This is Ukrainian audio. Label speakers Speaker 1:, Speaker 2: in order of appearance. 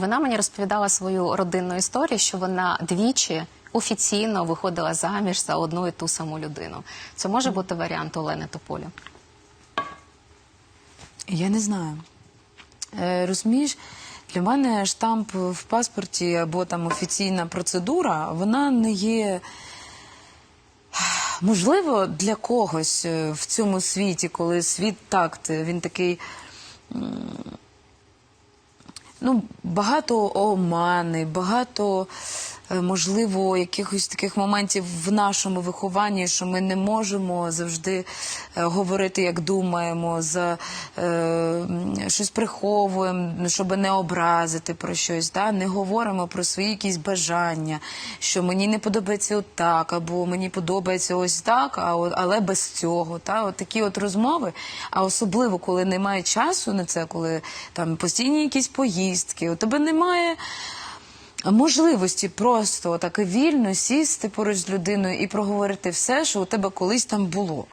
Speaker 1: Вона мені розповідала свою родинну історію, що вона двічі офіційно виходила заміж за одну і ту саму людину. Це може бути варіант Олени Тополі.
Speaker 2: Я не знаю. Е, розумієш, для мене штамп в паспорті або там офіційна процедура, вона не є. Можливо, для когось е, в цьому світі, коли світ такт, він такий. Ну, багато омани, багато, можливо, якихось таких моментів в нашому вихованні, що ми не можемо завжди е, говорити, як думаємо, за е, щось приховуємо, щоб не образити про щось, да? не говоримо про свої якісь бажання, що мені не подобається отак, або мені подобається ось так, а але без цього. Та? От такі от розмови, а особливо, коли немає часу на це, коли там постійні якісь поїздки, у тебе немає можливості просто так вільно сісти поруч з людиною і проговорити все, що у тебе колись там було.